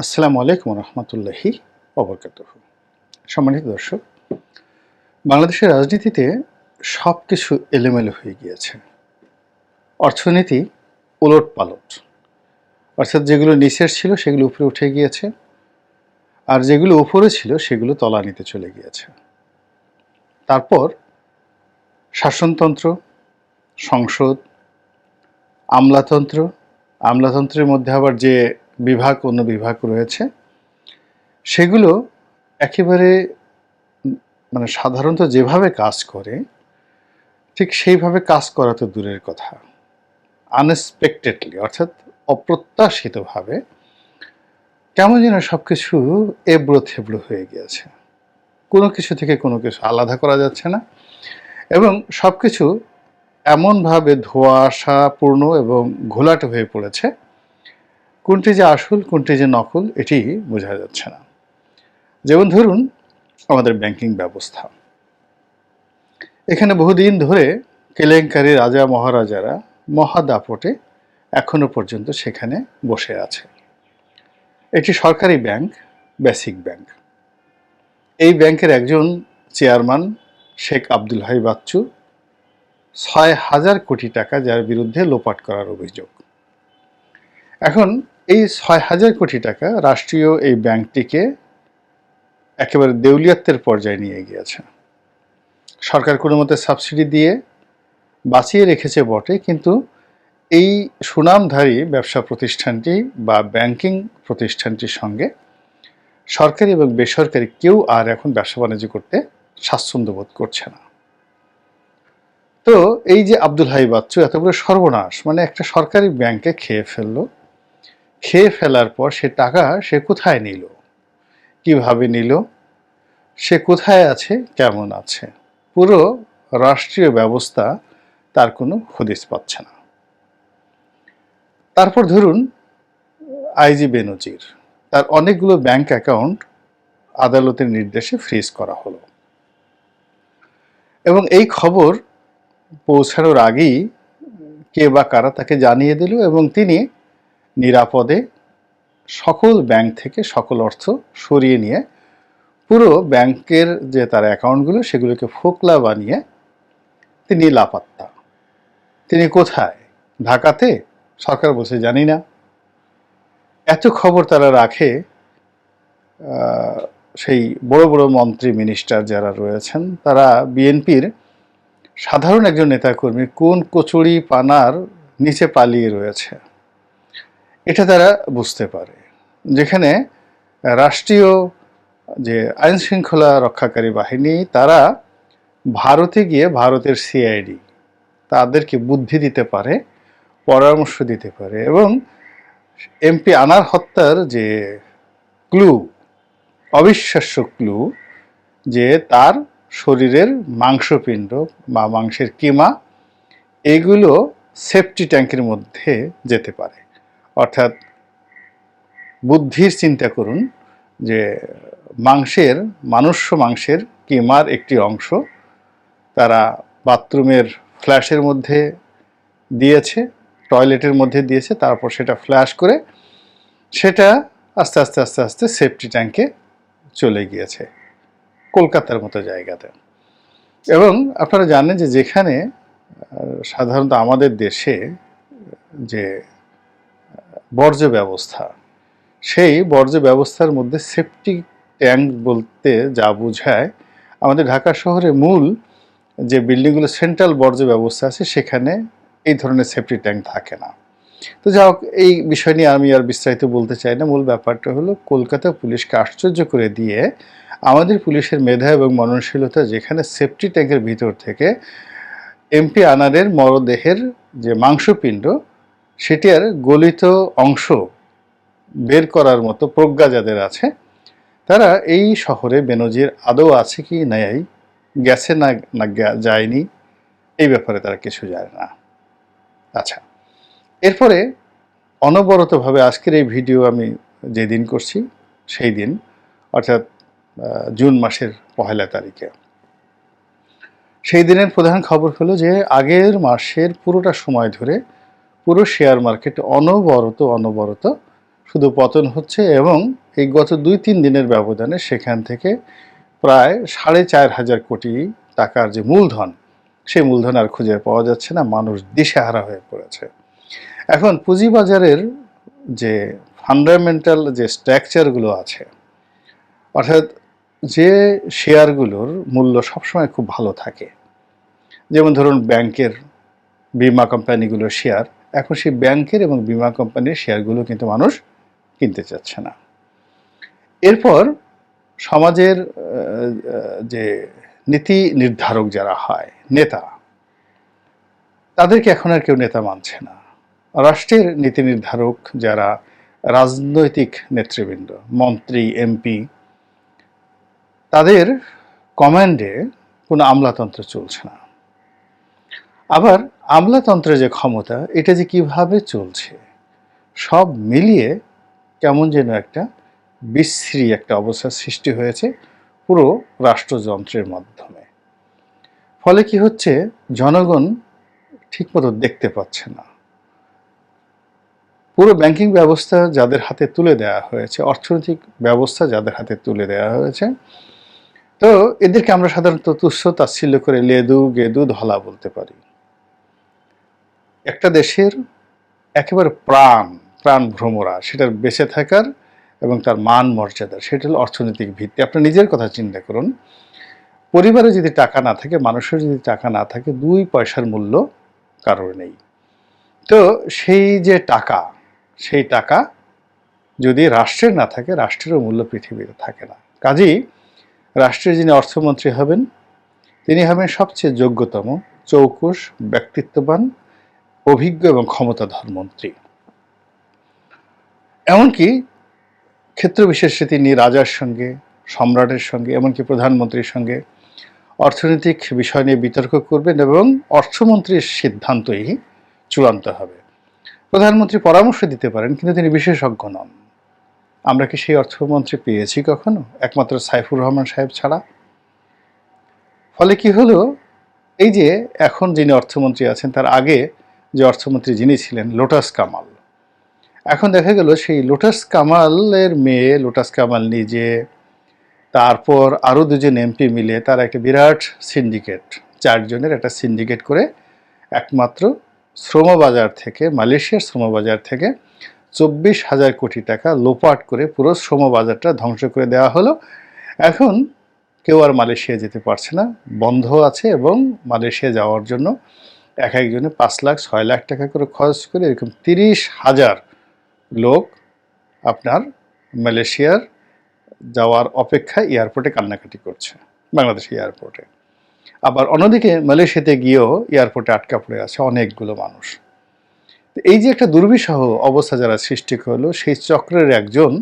আসসালামু আলাইকুম রহমতুল্লাহি অবরকাত সম্মানিত দর্শক, বাংলাদেশের রাজনীতিতে সব কিছু এলোমেলো হয়ে গিয়েছে। অর্থনীতি উলট পালট অর্থাৎ যেগুলো নিচের ছিল সেগুলো উপরে উঠে গিয়েছে, আর যেগুলো উপরে ছিল সেগুলো তলানিতে চলে গিয়েছে। তারপর শাসনতন্ত্র, সংসদ, আমলাতন্ত্র, আমলাতন্ত্রের মধ্যে আবার যে বিভাগ, অন্য বিভাগ রয়েছে। সেগুলো একেবারে মানে সাধারণত যেভাবে কাজ করে, ঠিক সেইভাবে কাজ করা তো দূরের কথা। আনএক্সপেক্টেডলি অর্থাৎ অপ্রত্যাশিতভাবে কেমন যেন সব কিছু এবড়ো থেবড়ো হয়ে গিয়েছে। কোনো কিছু থেকে কোনো কিছু আলাদা করা যাচ্ছে না এবং সব কিছু এমনভাবে ধোয়া ধোঁয়াশাপূর্ণ এবং ঘোলাটে হয়ে পড়েছে কোনটি যে আসল, কোনটি যে নকল, এটি বোঝা যাচ্ছে না। যেমন ধরুন, আমাদের ব্যাংকিং ব্যবস্থা। এখানে বহুদিন ধরে কেলেঙ্কারি রাজা, মহারাজারা মহাদাপটে এখনও পর্যন্ত সেখানে বসে আছে। একটি সরকারি ব্যাংক, বেসিক ব্যাংক। এই ব্যাংকের একজন চেয়ারম্যান শেখ আব্দুল হাই বাচ্চু ছয় হাজার কোটি টাকা যার বিরুদ্ধে লোপাট করার অভিযোগ। এখন এই ছয় হাজার কোটি টাকা রাষ্ট্রীয় এই ব্যাংকটিকে একেবারে দেউলিয়াত্বের পর্যায়ে নিয়ে গিয়েছে। সরকার কোনো মতে সাবসিডি দিয়ে বাঁচিয়ে রেখেছে বটে, কিন্তু এই সুনামধারী ব্যবসা প্রতিষ্ঠানটি বা ব্যাংকিং প্রতিষ্ঠানটির সঙ্গে সরকারি এবং বেসরকারি কেউ আর এখন ব্যবসা বাণিজ্য করতে স্বাচ্ছন্দ্য বোধ করছে না। তো এই যে আব্দুল হাই বাচ্চু, এত বড় সর্বনাশ মানে একটা সরকারি ব্যাংকে খেয়ে ফেলল খেয়ে ফেলার পর সে টাকা সে কোথায় নিল? কীভাবে নিল? সে কোথায় আছে? কেমন আছে? পুরো রাষ্ট্রীয় ব্যবস্থা তার কোনো হদিস পাচ্ছে না। তারপর ধরুন আইজি বেনজির, তার অনেকগুলো ব্যাংক অ্যাকাউন্ট আদালতের নির্দেশে ফ্রিজ করা হলো। এবং এই খবর পৌঁছানোর আগেই কে বা কারা তাকে জানিয়ে দিল এবং তিনি নিরাপদে সকল ব্যাংক থেকে সকল অর্থ সরিয়ে নিয়ে পুরো ব্যাংকের যে তার অ্যাকাউন্টগুলো সেগুলোকে ফোকলা বানিয়ে তিনি লাপাত্তা। তিনি কোথায়? ঢাকাতে? সরকার বলছে, জানি না। এত খবর তারা রাখে সেই বড় বড় মন্ত্রী মিনিস্টার যারা রয়েছেন, তারা বিএনপির সাধারণ একজন নেতাকর্মী কোন কচুরি পানার নিচে পালিয়ে রয়েছে। এটা তারা বুঝতে পারে। যেখানে রাষ্ট্রীয় যে আইন শৃঙ্খলা রক্ষাকারী বাহিনী, তারা ভারতে গিয়ে ভারতের সিআইডি তাদেরকে বুদ্ধি দিতে পারে, পরামর্শ দিতে পারে এবং এমপি আনার হত্যার যে ক্লু, অবিশ্বাস্য ক্লু, যে তার শরীরের মাংসপিণ্ড বা মাংসের কিমা, এগুলো সেফটি ট্যাঙ্কের মধ্যে যেতে পারে। অর্থাৎ বুদ্ধির চিন্তা করুন যে মাংসের, মানুষ্য মাংসের কিমার একটি অংশ তারা বাথরুমের ফ্ল্যাশের মধ্যে দিয়েছে, টয়লেটের মধ্যে দিয়েছে, তারপর সেটা ফ্ল্যাশ করে সেটা আস্তে আস্তে আস্তে আস্তে সেফটি ট্যাঙ্কে চলে গিয়েছে কলকাতার মতো জায়গাতে। এবং আপনারা জানেন যে যেখানে সাধারণত আমাদের দেশে যে বর্জ্য ব্যবস্থা। সেই বর্জ্য ব্যবস্থার মধ্যে সেফটি ট্যাঙ্ক বলতে যা বোঝায়, আমাদের ঢাকা শহরে মূল যে বিল্ডিংগুলো সেন্ট্রাল বর্জ্য ব্যবস্থা আছে, সেখানে এই ধরনের সেফটি ট্যাঙ্ক থাকে না। তো যা হোক, এই বিষয় নিয়ে আমি আর বিস্তারিত বলতে চাই না। মূল ব্যাপারটা হলো, কলকাতা পুলিশকে আশ্চর্য করে দিয়ে আমাদের পুলিশের মেধা এবং মননশীলতা যেখানে সেফটি ট্যাঙ্কের ভিতর থেকে এমপি আনারের মরদেহের যে মাংসপিণ্ড সেটি আর গলিত অংশ বের করার মতো প্রজ্ঞা যাদের আছে, তারা এই শহরে বেনজির আদৌ আছে কি নাই, গেছে না না যায়নি, এই ব্যাপারে তারা কিছু জানে না। আচ্ছা এরপরে অনবরতভাবে আজকের এই ভিডিও আমি যেদিন করছি, সেই দিন, অর্থাৎ জুন মাসের পহেলা তারিখে। সেই দিনের প্রধান খবর হলো যে, আগের মাসের পুরোটা সময় ধরে পুরো শেয়ার মার্কেট অনবরত অনবরত শুধু পতন হচ্ছে এবং এই গত দুই, তিন দিনের ব্যবধানে সেখান থেকে প্রায় সাড়ে চার হাজার কোটি টাকার যে মূলধন, সেই মূলধন আর খুঁজে পাওয়া যাচ্ছে না, মানুষ দিশেহারা হয়ে পড়েছে। এখন পুঁজিবাজারের যে ফান্ডামেন্টাল যে স্ট্রাকচারগুলো আছে, অর্থাৎ যে শেয়ারগুলোর মূল্য সবসময় খুব ভালো থাকে। যেমন ধরুন ব্যাংকের বিমা কোম্পানিগুলোর শেয়ার এখন সেই ব্যাংকের এবং বিমা কোম্পানির শেয়ারগুলো কিন্তু মানুষ কিনতে চাচ্ছে না। এরপর সমাজের যে নীতি নির্ধারক যারা হয়, নেতা, তাদেরকে এখন আর কেউ নেতা মানছে না। রাষ্ট্রের নীতি নির্ধারক যারা রাজনৈতিক নেতৃবৃন্দ, মন্ত্রী, এমপি, তাদের কমান্ডে কোনো আমলাতন্ত্র চলছে না। আবার আমলাতন্ত্রের যে ক্ষমতা, এটা যে কীভাবে চলছে, সব মিলিয়ে কেমন যেন একটা বিশ্রী একটা অবস্থার সৃষ্টি হয়েছে পুরো রাষ্ট্রযন্ত্রের মাধ্যমে। ফলে কি হচ্ছে, জনগণ ঠিকমতো দেখতে পাচ্ছে না। পুরো ব্যাংকিং ব্যবস্থা যাদের হাতে তুলে দেওয়া হয়েছে, অর্থনৈতিক ব্যবস্থা যাদের হাতে তুলে দেওয়া হয়েছে, তো এদেরকে আমরা সাধারণত তুচ্ছ, তাচ্ছিল্য করে লেদু, গেদু, ধলা বলতে পারি। একটা দেশের একেবারে প্রাণ প্রাণ ভ্রমরা, সেটার বেঁচে থাকার এবং তার মান মর্যাদা সেটা হলো অর্থনৈতিক ভিত্তি। আপনি নিজের কথা চিন্তা করুন। পরিবারে যদি টাকা না থাকে, মানুষের যদি টাকা না থাকে, দুই পয়সার মূল্য কারোর নেই। তো সেই যে টাকা, সেই টাকা যদি রাষ্ট্রের না থাকে, রাষ্ট্রেরও মূল্য পৃথিবীতে থাকে না। কাজেই রাষ্ট্রের যিনি অর্থমন্ত্রী হবেন, তিনি হবেন সবচেয়ে যোগ্যতম চৌকুশ ব্যক্তিত্ববান অভিজ্ঞ এবং ক্ষমতাধর মন্ত্রী। এমনকি ক্ষেত্র বিশেষে তিনি রাজার সঙ্গে, সম্রাটের সঙ্গে, এমনকি প্রধানমন্ত্রীর সঙ্গে অর্থনৈতিক বিষয় নিয়ে বিতর্ক করবেন এবং অর্থমন্ত্রীর সিদ্ধান্তই চূড়ান্ত হবে। প্রধানমন্ত্রী পরামর্শ দিতে পারেন, কিন্তু তিনি বিশেষজ্ঞ নন। আমরা কি সেই অর্থমন্ত্রী পেয়েছি কখনো? একমাত্র সাইফুর রহমান সাহেব ছাড়া? ফলে কি হলো? এই যে এখন যিনি অর্থমন্ত্রী আছেন, তার আগে যে অর্থমন্ত্রী যিনি ছিলেন, লোটাস কামাল। এখন দেখা গেল সেই লোটাস কামালের মেয়ে, লোটাস কামাল নিজে, তারপর আরও দুজন এমপি মিলে তারা একটা বিরাট সিন্ডিকেট, চারজনের একটা সিন্ডিকেট করে একমাত্র শ্রমবাজার থেকে, মালয়েশিয়ার শ্রমবাজার থেকে চব্বিশ হাজার কোটি টাকা লোপাট করে পুরো শ্রমবাজারটা ধ্বংস করে দেওয়া হলো। এখন কেউ আর মালয়েশিয়া যেতে পারছে না, বন্ধ আছে এবং মালয়েশিয়া যাওয়ার জন্য এক একজনে পাঁচ লাখ, ছয় লাখ টাকা করে খরচ করে এরকম তিরিশ হাজার লোক আপনার মালয়েশিয়ার যাওয়ার অপেক্ষায় এয়ারপোর্টে কান্নাকাটি করছে, বাংলাদেশ এয়ারপোর্টে। আবার অন্যদিকে মালয়েশিয়াতে গিয়েও এয়ারপোর্টে আটকা পড়ে আছে অনেকগুলো মানুষ। এই যে একটা দুর্বিষহ অবস্থা যারা সৃষ্টি করল, সেই চক্রের একজন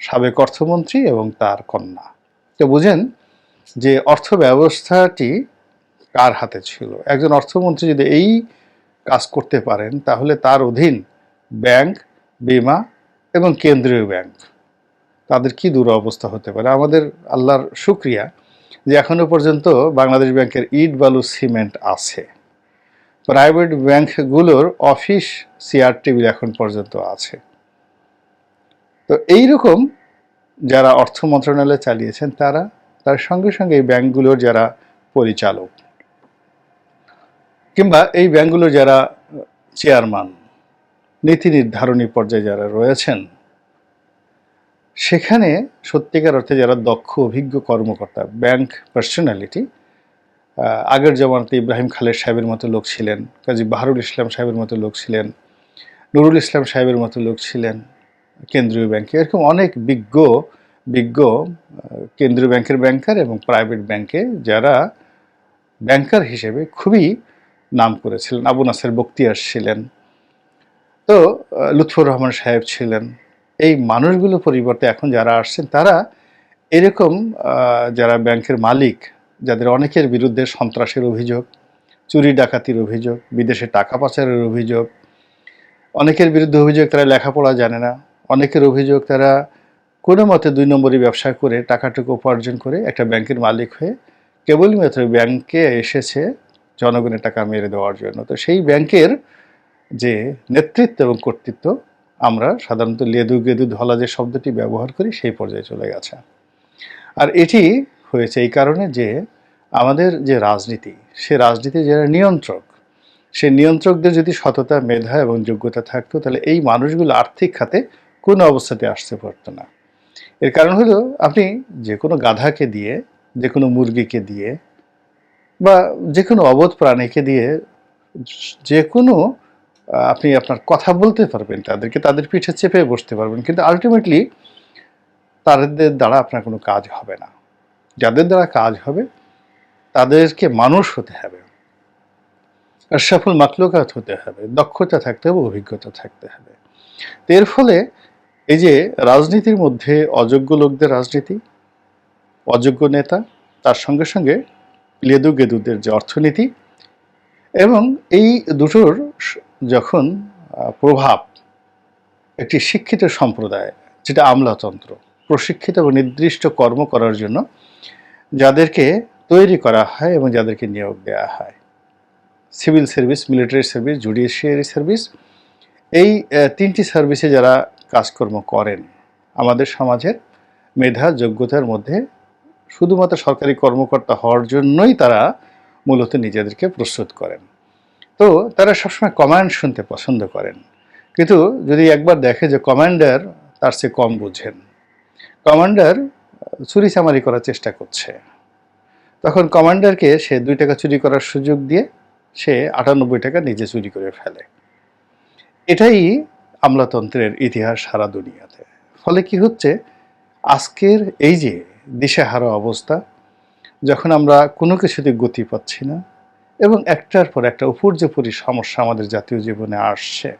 সাবেক অর্থমন্ত্রী এবং তার কন্যা। তো বুঝেন যে অর্থ ব্যবস্থাটি কার হাতে ছিল? একজন অর্থমন্ত্রী যদি এই কাজ করতে পারেন, তাহলে তার অধীন ব্যাংক, বিমা এবং কেন্দ্রীয় ব্যাংক, তাদের কি দুরবস্থা হতে পারে? আমাদের আল্লাহর শুক্রিয়া যে এখনও পর্যন্ত বাংলাদেশ ব্যাংকের ইট, বালু, সিমেন্ট আছে। প্রাইভেট ব্যাংকগুলোর অফিস চেয়ার টেবিল এখন পর্যন্ত আছে। তো এই রকম যারা অর্থ মন্ত্রণালয় চালিয়েছেন, তারা তার সঙ্গে সঙ্গে এই ব্যাংকগুলোর যারা পরিচালক কিংবা এই ব্যাংকগুলোর যারা চেয়ারম্যান নীতি নির্ধারণী পর্যায়ে যারা রয়েছেন, সেখানে সত্যিকার অর্থে যারা দক্ষ, অভিজ্ঞ কর্মকর্তা, ব্যাংক পার্সোনালিটি আগের জমানাতে ইব্রাহিম খালেদ সাহেবের মতো লোক ছিলেন, কাজী বাহারুল ইসলাম সাহেবের মতো লোক ছিলেন, নুরুল ইসলাম সাহেবের মতো লোক ছিলেন কেন্দ্রীয় ব্যাংকে। এরকম অনেক বিজ্ঞ বিজ্ঞ কেন্দ্রীয় ব্যাংকের ব্যাংকার এবং প্রাইভেট ব্যাংকে যারা ব্যাংকার হিসেবে খুবই নাম করেছিলেন, আবু নাসের বক্তিয়ার ছিলেন, তো লুৎফুর রহমান সাহেব ছিলেন। এই মানুষগুলো পরিবর্তে এখন যারা আসছেন, তারা এরকম যারা ব্যাংকের মালিক, যাদের অনেকের বিরুদ্ধে সন্ত্রাসের অভিযোগ, চুরি ডাকাতির অভিযোগ, বিদেশে টাকা পাচারের অভিযোগ, অনেকের বিরুদ্ধে অভিযোগ তারা লেখাপড়া জানে না, অনেকের অভিযোগ তারা কোনো মতে দুই নম্বরই ব্যবসা করে, টাকাটুকু উপার্জন করে একটা ব্যাংকের মালিক হয়ে কেবলমাত্র ব্যাংকে এসেছে জনগণের টাকা মেরে দেওয়ার জন্য। তো সেই ব্যাংকের যে নেতৃত্ব এবং কর্তৃত্ব, আমরা সাধারণত লেদু গেদু ধলা যে শব্দটি ব্যবহার করি, সেই পর্যায়ে চলে গেছে। আর এটি হয়েছে এই কারণে যে আমাদের যে রাজনীতি, সে রাজনীতি যারা নিয়ন্ত্রক, সে নিয়ন্ত্রকদের যদি সততা, মেধা এবং যোগ্যতা থাকতো, তাহলে এই মানুষগুলো আর্থিক খাতে কোনো অবস্থাতে আসতে পারতো না। এর কারণ হলো, আপনি যে কোনো গাধাকে দিয়ে, যে কোনো মুরগিকে দিয়ে বা যে কোনো অবোধ প্রাণীকে দিয়ে যে কোনো আপনি আপনার কথা বলতে পারবেন, তাদেরকে তাদের পিঠে চেপে বসতে পারবেন, কিন্তু আলটিমেটলি তাদের দ্বারা আপনার কোনো কাজ হবে না। যাদের দ্বারা কাজ হবে, তাদেরকে মানুষ হতে হবে। আর সফল মাকলুকাত হতে হবে, দক্ষতা থাকতে হবে, অভিজ্ঞতা থাকতে হবে। এর ফলে এই যে রাজনীতির মধ্যে অযোগ্য লোকদের রাজনীতি, অযোগ্য নেতা, তার সঙ্গে সঙ্গে লেদু গেদুদের যে অর্থনীতি এবং এই দুটোর যখন প্রভাব একটি শিক্ষিত সম্প্রদায়, যেটা আমলাতন্ত্র, প্রশিক্ষিত এবং নির্দিষ্ট কর্ম করার জন্য যাদেরকে তৈরি করা হয় এবং যাদেরকে নিয়োগ দেওয়া হয়। Civil service, military service, judiciary service, এই তিনটি সার্ভিসে যারা কাজকর্ম করেন, আমাদের সমাজের মেধা, যোগ্যতার মধ্যে শুধুমাত্র সরকারি কর্মকর্তা হওয়ার জন্যই তারা মূলত নিজেদেরকে প্রস্তুত করেন। তো তারা সবসময় কমান্ড শুনতে পছন্দ করেন। কিন্তু যদি একবার দেখে যে কমান্ডার তার চেয়ে কম বুঝেন, কমান্ডার চুরি চামারি করার চেষ্টা করছে, তখন কমান্ডারকে সে দুই টাকা চুরি করার সুযোগ দিয়ে সে আটানব্বই টাকা নিজে চুরি করে ফেলে। এটাই আমলাতন্ত্রের ইতিহাস সারা দুনিয়াতে। ফলে কি হচ্ছে? আজকের এই যে দিশেহারা অবস্থা, যখন আমরা কোনো কিছুতে গতি পাচ্ছি না এবং একটার পর একটা উপর্যপরি সমস্যা আমাদের জাতীয় জীবনে আসছে,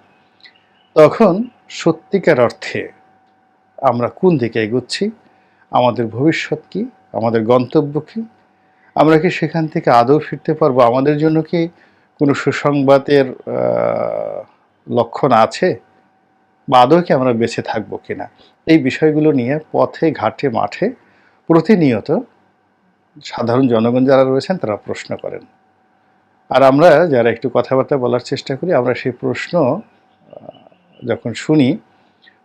তখন সত্যিকার অর্থে আমরা কোন দিকে এগোচ্ছি, আমাদের ভবিষ্যৎ কি, আমাদের গন্তব্য কি, আমরা কি সেখান থেকে আদৌ ফিরতে পারব, আমাদের জন্য কি কোনো সুসংবাদের লক্ষণ আছে বা আদৌ কি আমরা বেঁচে থাকব কিনা, এই বিষয়গুলো নিয়ে পথে, ঘাটে, মাঠে প্রতিনিয়ত সাধারণ জনগণ যারা রয়েছেন তারা প্রশ্ন করেন। আর আমরা যারা একটু কথাবার্তা বলার চেষ্টা করি, আমরা সেই প্রশ্ন যখন শুনি,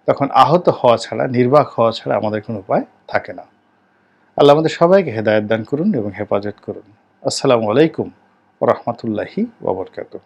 তখন আহত হওয়া ছাড়া, নির্বাক হওয়া ছাড়া আমাদের কোনো উপায় থাকে না। আল্লাহ আমাদের সবাইকে হেদায়ত দান করুন এবং হেফাজত করুন। আসসালামু আলাইকুম ও রহমতুল্লাহি ওবরকাতুহ